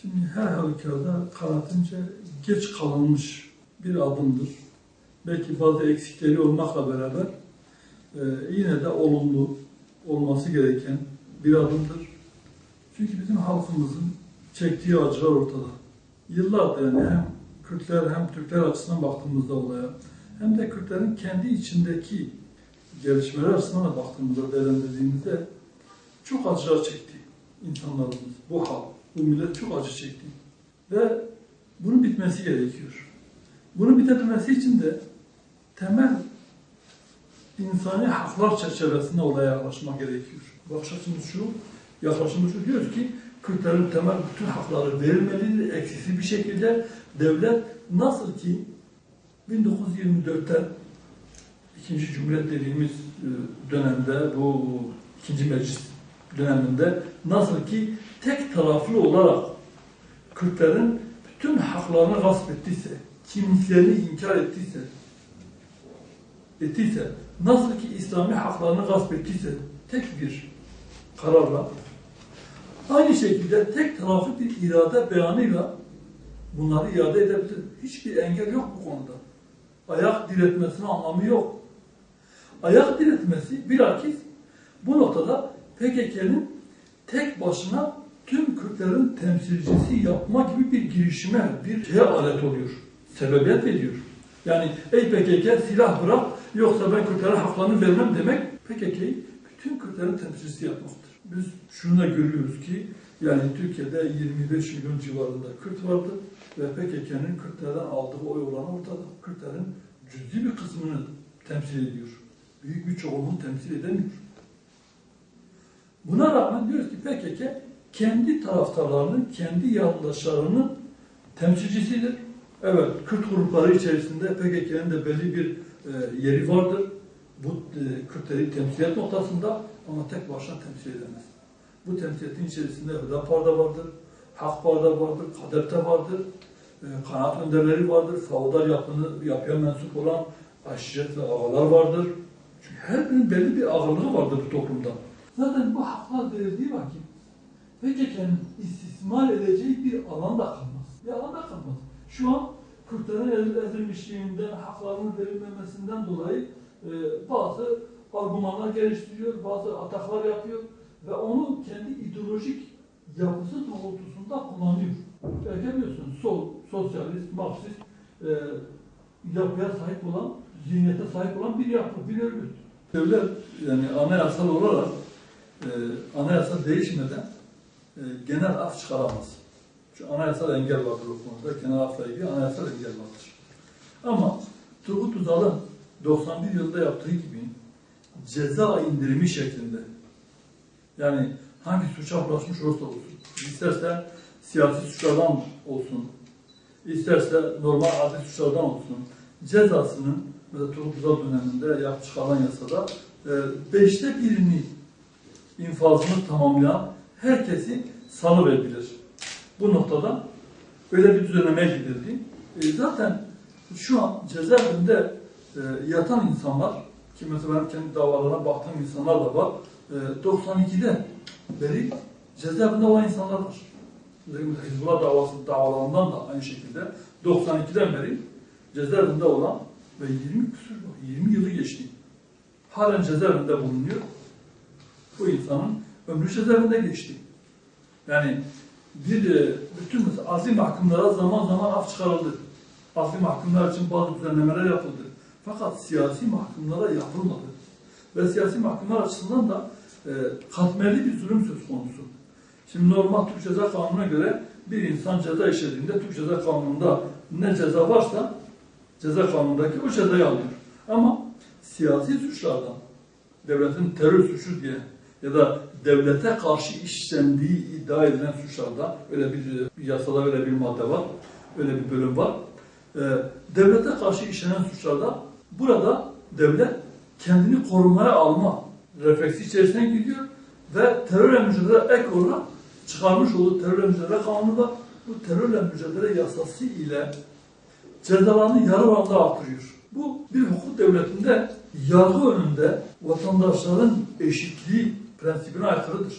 Şimdi her halükarda kanaatimce geç kalınmış bir adımdır. Belki bazı eksikleri olmakla beraber e, yine de olumlu olması gereken bir adımdır. Çünkü bizim halkımızın çektiği acılar ortada. Yıllardır yani hem Kürtler hem Türkler açısından baktığımızda olaya hem de Kürtlerin kendi içindeki gelişmeler açısından da baktığımızda değerlendirdiğimizde çok acılar çekti insanlarımız, bu halk, bu millet çok acı çekti. Ve bunun bitmesi gerekiyor. Bunun bitebilmesi için de temel insani haklar çerçevesinde olaya yaklaşmak gerekiyor. Bakış açımız şu, yaklaşımımız şu diyoruz ki Kürtlerin temel bütün hakları verilmelidir, eksiksiz bir şekilde devlet nasıl ki 1924'te ikinci Cumhuriyet dediğimiz e, dönemde bu ikinci meclis döneminde nasıl ki tek taraflı olarak Kürtlerin bütün haklarını gasp ettiyse, kimliklerini inkar ettiyse, ettiyse, nasıl ki İslami haklarını gasp ettiyse tek bir kararla aynı şekilde tek taraflı bir irade beyanıyla bunları iade edebilir. Hiçbir engel yok bu konuda. Ayak diretmesinin anlamı yok. Ayak diretmesi bilakis bu noktada PKK'nın tek başına tüm Kürtlerin temsilcisi yapma gibi bir girişime, bir şeye alet oluyor. Sebebiyet veriyor. Yani ey PKK silah bırak yoksa ben Kürtlere haklarını vermem demek PKK'yı bütün Kürtlerin temsilcisi yapmaktır. Biz şunu da görüyoruz ki yani Türkiye'de 25 milyon civarında Kürt vardır ve PKK'nın Kürtlerden aldığı oy oranı ortada. Kürtlerin cüzi bir kısmını temsil ediyor. Büyük bir çoğunluğunu temsil edemiyor. Buna rağmen diyoruz ki PKK kendi taraftarlarının, kendi yandaşlarının temsilcisidir. Evet, Kürt grupları içerisinde PKK'nın da belli bir e, yeri vardır. Bu e, Kürtleri temsiliyet noktasında ama tek başına temsil edemez. Bu temsiliyetin içerisinde Hüdapar da vardır, Hakpar da vardır, Kadep de vardır, e, kanaat önderleri vardır, feodal yapını, yapıya mensup olan aşiret ve ağalar vardır. Çünkü her birinin belli bir ağırlığı vardır bu toplumda. Zaten bu haklar verildiği vakit PKK'nın istismar edeceği bir alan da kalmaz. Bir alan da kalmaz. Şu an Kürtlerin ezilmişliğinden, haklarının verilmemesinden dolayı e, bazı argümanlar geliştiriyor, bazı ataklar yapıyor ve onu kendi ideolojik yapısı doğrultusunda kullanıyor. Belki biliyorsunuz sol, sosyalist, marksist e, yapıya sahip olan, zihniyete sahip olan bir yapı, bir örgüt. Devlet yani anayasal olarak e, anayasa değişmeden e, genel af çıkaramaz. Şu anayasal engel vardır o konuda. Genel afla ilgili anayasal engel vardır. Ama Turgut Özal'ın 91 yılında yaptığı gibi ceza indirimi şeklinde yani hangi suça bulaşmış olursa olsun, isterse siyasi suçlardan olsun, isterse normal adli suçlardan olsun, cezasının mesela Turgut Özal döneminde yap çıkarılan yasada e, beşte birini infazını tamamlayan herkesi salıverebilir. Bu noktada öyle bir düzenlemeye gidildi. E, zaten şu an cezaevinde e, yatan insanlar, ki mesela benim kendi davalarına baktığım insanlar da var, e, 92'de beri cezaevinde olan insanlar var. Özellikle Hizbullah davası davalarından da aynı şekilde 92'den beri cezaevinde olan ve 20 küsur, 20 yılı geçti. Halen cezaevinde bulunuyor. Bu insanın ömrü cezaevinde geçti. Yani bir de bütün azli mahkumlara zaman zaman af çıkarıldı. Azli mahkumlar için bazı düzenlemeler yapıldı. Fakat siyasi mahkumlara yapılmadı. Ve siyasi mahkumlar açısından da e, katmerli bir zulüm söz konusu. Şimdi normal Türk Ceza Kanunu'na göre bir insan ceza işlediğinde Türk Ceza Kanunu'nda ne ceza varsa ceza kanunundaki o cezayı alıyor. Ama siyasi suçlardan devletin terör suçu diye ya da devlete karşı işlendiği iddia edilen suçlarda öyle bir, yasada öyle bir madde var, öyle bir bölüm var. Ee, devlete karşı işlenen suçlarda burada devlet kendini korumaya alma refleksi içerisine gidiyor ve terörle mücadele ek olarak çıkarmış olduğu terörle mücadele kanunu da bu terörle mücadele yasası ile cezalarını yarı oranda artırıyor. Bu bir hukuk devletinde yargı önünde vatandaşların eşitliği prensibine aykırıdır.